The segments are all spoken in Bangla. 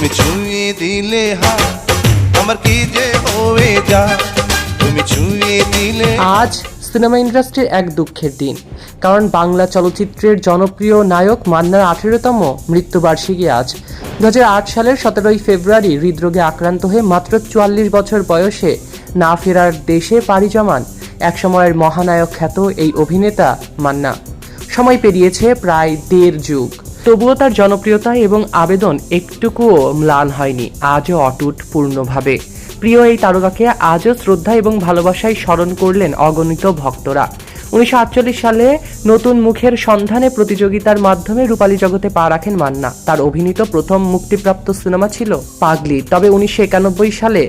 তুমি ছুঁয়ে দিলে হাত, আমার কি যে হয়ে যা তুমি ছুঁয়ে দিলে আজ সিনেমা ইন্ডাস্ট্রির এক দুঃখের দিন, কারণ বাংলা চলচ্চিত্রের জনপ্রিয় নায়ক মান্নার আঠেরোতম মৃত্যুবার্ষিকী আজ। দু হাজার আট সালের সতেরোই ফেব্রুয়ারি হৃদরোগে আক্রান্ত হয়ে মাত্র চুয়াল্লিশ বছর বয়সে না ফেরার দেশে পাড়ি জমান একসময়ের মহানায়ক খ্যাত এই অভিনেতা মান্না। সময় পেরিয়েছে প্রায় দেড় যুগ। তবুও তার জনপ্রিয়তা এবং আবেদন একটুকুও ম্লান হয়নি, আজও অটুট পূর্ণভাবে প্রিয় এই তারকাকে আজও শ্রদ্ধা এবং ভালোবাসায় স্মরণ করলেন অগণিত ভক্তরা। উনিশশো আটচল্লিশ সালে নতুন মুখের সন্ধানে প্রতিযোগিতার মাধ্যমে রূপালী জগতে পা রাখেন মান্না। তার অভিনীত প্রথম মুক্তিপ্রাপ্ত সিনেমা ছিল পাগলি। তবে উনিশশো একানব্বই সালে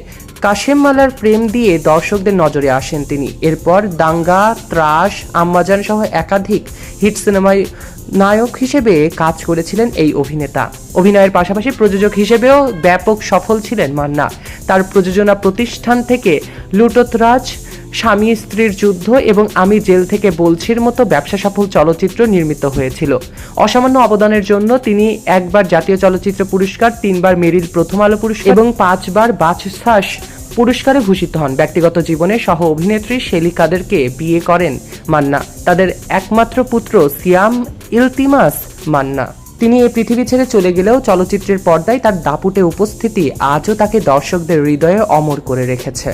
কাশেম মালার প্রেম দিয়ে দর্শকদের নজরে আসেন তিনি। এরপর দাঙ্গা, ত্রাস, আম্মাজান সহ একাধিক হিট সিনেমায় নায়ক হিসেবে কাজ করেছিলেন এই অভিনেতা। অভিনয়ের পাশাপাশি প্রযোজক হিসেবেও ব্যাপক সফল ছিলেন মান্না। তার প্রযোজনা প্রতিষ্ঠান থেকে লুটোতরাজ স্বামী স্ত্রীর যুদ্ধ এবং আমি জেল থেকে বলছির মতো ব্যবসা সফল চলচ্চিত্র নির্মিত হয়েছিল। অসামান্য অবদানের জন্য তিনি একবার জাতীয় চলচ্চিত্র পুরস্কার, তিনবার মেরিল প্রথম আলো পুরস্কার এবং পাঁচবার বাচসাস পুরস্কারে ভূষিত হন। ব্যক্তিগত জীবনে সহ অভিনেত্রী শেলি কাদেরকে বিয়ে করেন মান্না। তাদের একমাত্র পুত্র সিয়াম ইলতিমাস মান্না। তিনি এই পৃথিবী ছেড়ে চলে গেলেও চলচ্চিত্রের পর্দায় তার দাপুটে উপস্থিতি আজও তাকে দর্শকদের হৃদয়ে অমর করে রেখেছে।